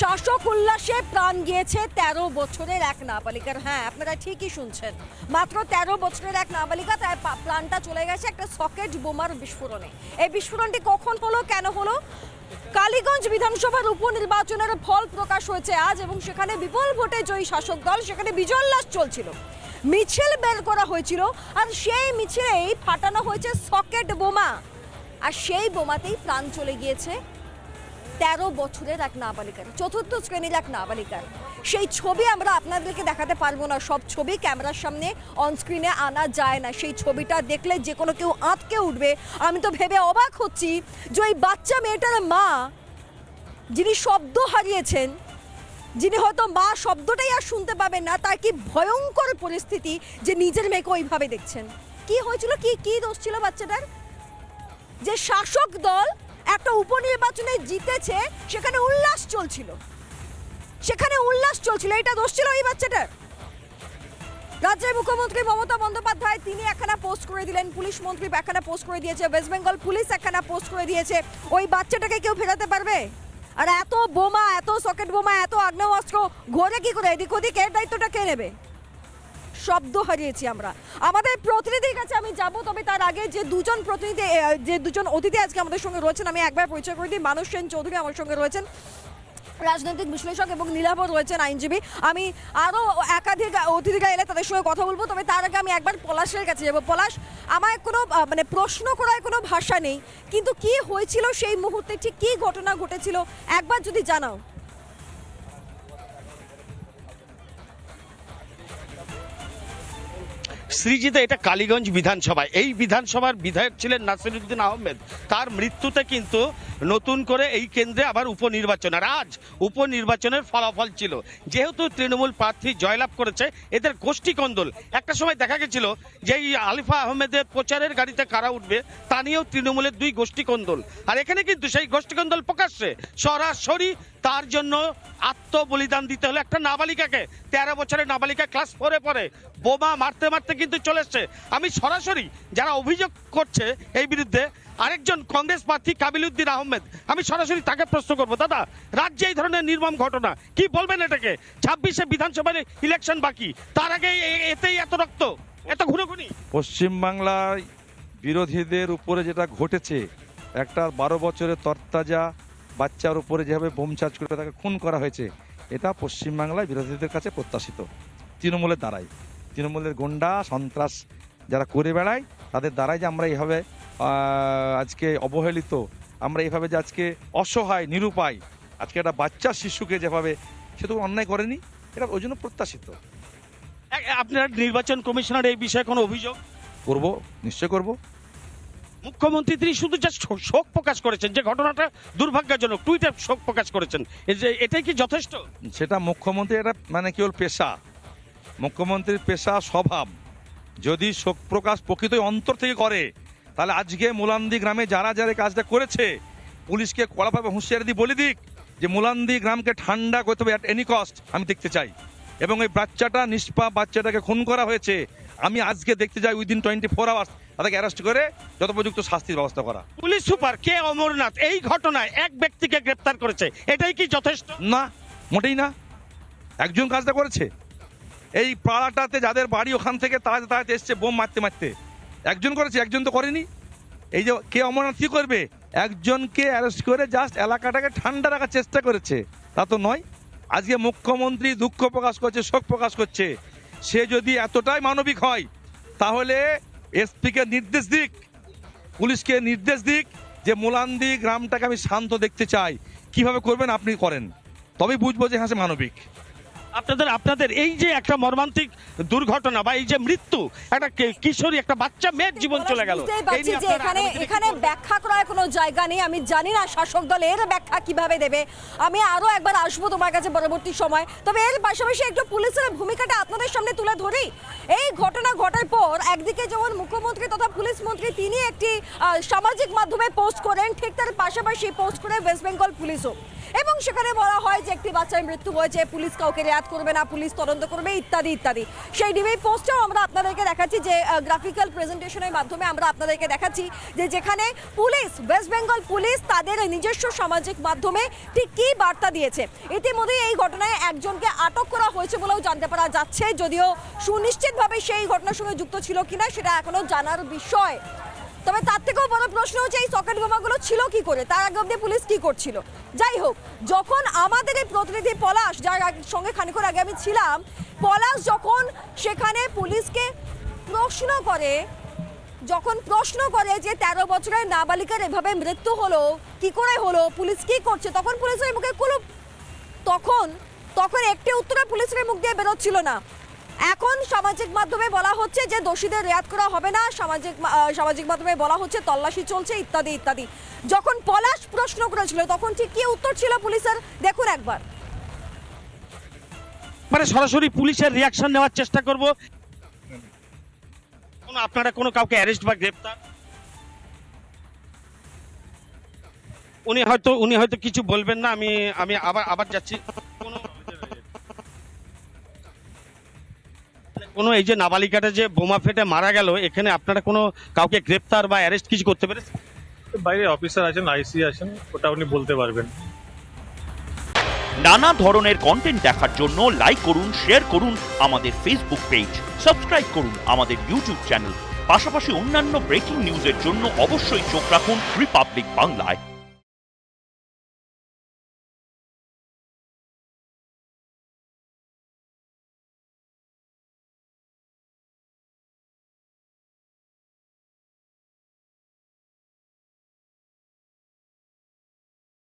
শাসক উল্লাসে প্রাণ গিয়েছে তেরো বছরের এক নাবালিকার। হ্যাঁ আপনারা ঠিকই শুনছেন। মাত্র তেরো বছরের এক নাবালিকা, তার প্রাণটা চলে গেছে একটা সকেট বোমার বিস্ফোরণে। এই বিস্ফোরণটি কখন হলো, কেন হলো? কালীগঞ্জ বিধানসভার উপনির্বাচনের ফল প্রকাশ হয়েছে আজ এবং সেখানে বিপুল ভোটে জয়ী শাসক দল, সেখানে বিজয় উল্লাস চলছিল। মিছিল বের করা হয়েছিল আর সেই মিছিলেই ফাটানো হয়েছে সকেট বোমা। আর সেই বোমাতেই প্রাণ চলে গিয়েছে তেরো বছরের এক নাবালিকার, চতুর্থ শ্রেণির এক নাবালিকার। সেই ছবি আমরা আপনাদেরকে দেখাতে পারব না, সব ছবি ক্যামেরার সামনে অনস্ক্রিনে আনা যায় না। সেই ছবিটা দেখলে যে কোনো কেউ আঁতকে উঠবে। আমি তো ভেবে অবাক হচ্ছি যে ওই বাচ্চা মেয়েটার মা, যিনি শব্দ হারিয়েছেন, যিনি হয়তো মা শব্দটাই আর শুনতে পাবেন না, তার কি ভয়ঙ্কর পরিস্থিতি যে নিজের মেয়েকে ওইভাবে দেখছেন? কি হয়েছিল? কি কি দোষ ছিল বাচ্চাটার? যে শাসক দল একটা উপনির্বাচনে জিতেছে, সেখানে উল্লাস চলছিল। সেখানে উল্লাস চলছিল, এটা দোষ ছিল ওই বাচ্চাটার। রাজ্যের মুখ্যমন্ত্রী মমতা বন্দ্যোপাধ্যায়, তিনি একখানা পোস্ট করে দিলেন। পুলিশ মন্ত্রী একখানা পোস্ট করে দিয়েছে, ওয়েস্ট বেঙ্গল পুলিশ একখানা পোস্ট করে দিয়েছে। ওই বাচ্চাটাকে কেউ ফেরাতে পারবে? আর এত বোমা, এত সকেট বোমা, এত আগ্নেয়াস্ত্র, ঘোরে কি করে? এদিক ওদিক এর দায়িত্বটা কে নেবে? শব্দ হারিয়েছি আমরা। আমাদের প্রতিনিধির কাছে আমি যাব, তবে তার আগে যে দুজন প্রতিনিধি যে দুজন অতিথি আজকে আমাদের সঙ্গে রয়েছেন, আমি একবার পরিচয় করে দিই। মানুষ সেন চৌধুরী আমার সঙ্গে রয়েছেন। রাজনৈতিক বিশ্লেষক এবং নীলাভ রয়েছেন আইনজীবী। আমি আরও একাধিক অতিথিরা এলে তাদের সঙ্গে কথা বলব, তবে তার আগে আমি একবার পলাশের কাছে যাব। পলাশ আমার কোনো মানে প্রশ্ন করার কোনো ভাষা নেই, কিন্তু কি হয়েছিল সেই মুহূর্তে, ঠিক কি ঘটনা ঘটেছিল, একবার যদি জানাও। শ্রীজিতে এটা কালীগঞ্জ বিধানসভা এই বিধানসভার বিধায়ক ছিলেন নাসিরুদ্দিন আহমেদ। তার মৃত্যুতে কিন্তু নতুন করে এই কেন্দ্রে আবার উপনির্বাচন। আর আজ উপনির্বাচনের ফলাফল ছিল। যেহেতু তৃণমূল প্রার্থী জয়লাভ করেছে, এদের গোষ্ঠী কন্দল। একটা সময় দেখা গেছিল যে এই আলিফা আহমেদের প্রচারের গাড়িতে কারা উঠবে, তা নিয়েও তৃণমূলের দুই গোষ্ঠী কন্দল। আর এখানে কিন্তু সেই গোষ্ঠী কন্দল প্রকাশ্যে, সরাসরি তার জন্য আত্মবলিদান দিতে হলো। একটা নাবালিকাকে, তেরো বছরের নাবালিকা ক্লাস ফোরে পড়ে। বোমা মারতে মারতে কিন্তু চলে এসছে। আমি সরাসরি যারা অভিযোগ করছে এই বিরুদ্ধে, আরেকজন কংগ্রেস প্রার্থী কাবিলুদ্দিন আহমেদ, আমি সরাসরি তাকে প্রশ্ন করব। দাদা, রাজ্যে এই ধরনের নির্মম ঘটনা, কি বলবেন এটাকে? ছাব্বিশে বিধানসভার ইলেকশন বাকি, তার আগে এতেই এত রক্ত, এত ঘুনোঘুনি পশ্চিমবাংলায় বিরোধীদের উপরে যেটা ঘটেছে, একটা বারো বছরের তরতাজা বাচ্চার উপরে যেভাবে বোম চার্জ করে তাকে খুন করা হয়েছে, এটা পশ্চিমবাংলায় বিরোধীদের কাছে প্রত্যাশিত। তৃণমূলের দ্বারাই। তৃণমূলের গন্ডা সন্ত্রাস যারা করে বেড়ায় তাদের দ্বারাই যে আমরা এইভাবে আজকে অবহেলিত আমরা এইভাবে যে আজকে অসহায় নিরুপায় আজকে একটা বাচ্চা শিশুকে যেভাবে সে তো অন্যায় করেনি এটা ওই জন্য প্রত্যাশিত। আপনার নির্বাচন কমিশনার এই বিষয়ে কোনো অভিযোগ? করব নিশ্চয় করব। মুখ্যমন্ত্রী তিনি শুধু জাস্ট শোক প্রকাশ করেছেন যে ঘটনাটা দুর্ভাগ্যজনক টুইটার শোক প্রকাশ করেছেন যে এটাই কি যথেষ্ট? সেটা মুখ্যমন্ত্রী এটা মানে কেবল পেশা। মুখ্যমন্ত্রীর পেশা স্বভাব। যদি শোক প্রকাশ প্রকৃতই অন্তর থেকে করে তাহলে আজকে মুলান্দি গ্রামে যারা যারা কাজটা করেছে পুলিশকে কড়াভাবে হুঁশিয়ারি দিয়ে বলে দিক যে মুলান্দি গ্রামকে ঠান্ডা করতে হবে অ্যাট এনি কস্ট আমি দেখতে চাই। এবং এই বাচ্চাটা নিষ্পাপ বাচ্চাটাকে খুন করা হয়েছে আমি আজকে দেখতে চাই উইদিন টোয়েন্টি ফোর আওয়ার্স তাদেরকে অ্যারেস্ট করে যথোপযুক্ত শাস্তির ব্যবস্থা করা। পুলিশ সুপার কে অমরনাথ এই ঘটনায় এক ব্যক্তিকে গ্রেপ্তার করেছে এটাই কি যথেষ্ট? না মোটেই না। একজন কাজটা করেছে। এই পাড়াটাতে যাদের বাড়ি ওখান থেকে তাড়াতে তাড়াতে এসছে বোম মারতে মারতে। একজন করেছে, একজন তো করেনি। এই যে কে অমরনাথ কী করবে? একজনকে অ্যারেস্ট করে জাস্ট এলাকাটাকে ঠান্ডা রাখার চেষ্টা করেছে। তা তো নয়। আজকে মুখ্যমন্ত্রী দুঃখ প্রকাশ করছে, শোক প্রকাশ করছে। সে যদি এতটাই মানবিক হয়, তাহলে এসপিকে নির্দেশ দিক, পুলিশকে নির্দেশ দিক যে মোলান্দি গ্রামটাকে আমি শান্ত দেখতে চাই। কীভাবে করবেন, আপনি করেন। তবেই বুঝব যে হ্যাঁ সে মানবিক। আপনাদের আপনাদের এই যে একটা মর্মান্তিক দুর্ঘটনা বা এই যে মৃত্যু একটা কিশোরী একটা বাচ্চা মেয়ের জীবন চলে গেল। এখানে এখানে ব্যাখ্যা করার কোনো জায়গা নেই। আমি জানি না শাসক দল এর ব্যাখ্যা কীভাবে দেবে। আমি আরও একবার আসব তোমার কাছে পরবর্তী সময়। তবে এর পাশাপাশি একটু পুলিশের ভূমিকাটা আপনাদের সামনে তুলে ধরি। এই ঘটনা ঘটার পর একদিকে যেমন মুখ্যমন্ত্রী তথা পুলিশ মন্ত্রী তিনি একটি সামাজিক মাধ্যমে পোস্ট করেন ঠিক তার পাশাপাশি পোস্ট করে ওয়েস্ট বেঙ্গল পুলিশও। এবং সেখানে বলা হয় যে একটি বাচ্চার মৃত্যু হয়েছে, পুলিশ কাউকে রেয়াত করবে না, পুলিশ তদন্ত করবে, ইত্যাদি ইত্যাদি। সেই ডিবি পোস্টেও আমরা আপনাদেরকে দেখাচ্ছি যে গ্রাফিক্যাল প্রেজেন্টেশনের মাধ্যমে আমরা আপনাদেরকে দেখাচ্ছি যে যেখানে পুলিশ ওয়েস্ট বেঙ্গল পুলিশ তাদের নিজস্ব সামাজিক মাধ্যমে ঠিক কী বার্তা দিয়েছে। ইতিমধ্যে এই ঘটনায় একজনকে আটক করা হয়েছে বলেও জানতে পারা যাচ্ছে, যদিও সুনিশ্চিতভাবে সেই ঘটনার সঙ্গে যুক্ত ছিল কিনা সেটা এখনও জানার বিষয়। তবে তার থেকেও বড় প্রশ্ন হচ্ছে, এই সকেট বোমাগুলো ছিল কি করে? তার আগে অব্দি পুলিশ কি করছিল? যাই হোক, যখন আমাদের এই প্রতিনিধি পলাশ, যার সঙ্গে খানিক্ষণ আগে আমি ছিলাম, পলাশ যখন সেখানে পুলিশকে প্রশ্ন করে, যখন প্রশ্ন করে যে তেরো বছরের নাবালিকার এভাবে মৃত্যু হলো, কি করে হলো, পুলিশ কি করছে, তখন পুলিশের মুখে কুলুপ তখন তখন একটি উত্তরে পুলিশের মুখ দিয়ে বেরোচ্ছিল না। এখন সামাজিক মাধ্যমে বলা হচ্ছে যে দোষীদের রেয়াত করা হবে না, সামাজিক সামাজিক মাধ্যমে বলা হচ্ছে তল্লাশি চলছে, ইত্যাদি ইত্যাদি। যখন পলাশ প্রশ্ন করেছিল, তখন ঠিক কি উত্তর ছিল পুলিশের? দেখুন একবার। মানে সরাসরি পুলিশের রিয়াকশন নেওয়ার চেষ্টা করব। কোনো আপনারা কোনো কাউকে অ্যারেস্ট বা গ্রেপ্তার? উনি হয়তো উনি হয়তো কিছু বলবেন না, আমি আমি আবার আবার যাচ্ছি। কোনো কোনো এই যে নাবালিকাটা যে বোমা ফেটে মারা গেল এখানে আপনারা কোনো কাউকে গ্রেপ্তার বা অ্যারেস্ট কিছু করতে পেরেছেন? বাইরে অফিসার আছেন আইসি আছেন ওটা উনি বলতে পারবেন। নানা ধরনের কন্টেন্ট দেখার জন্য লাইক করুন শেয়ার করুন আমাদের ফেসবুক পেজ সাবস্ক্রাইব করুন আমাদের ইউটিউব চ্যানেল পাশাপাশি অন্যান্য ব্রেকিং নিউজের জন্য অবশ্যই চোখ রাখুন রিপাবলিক বাংলায়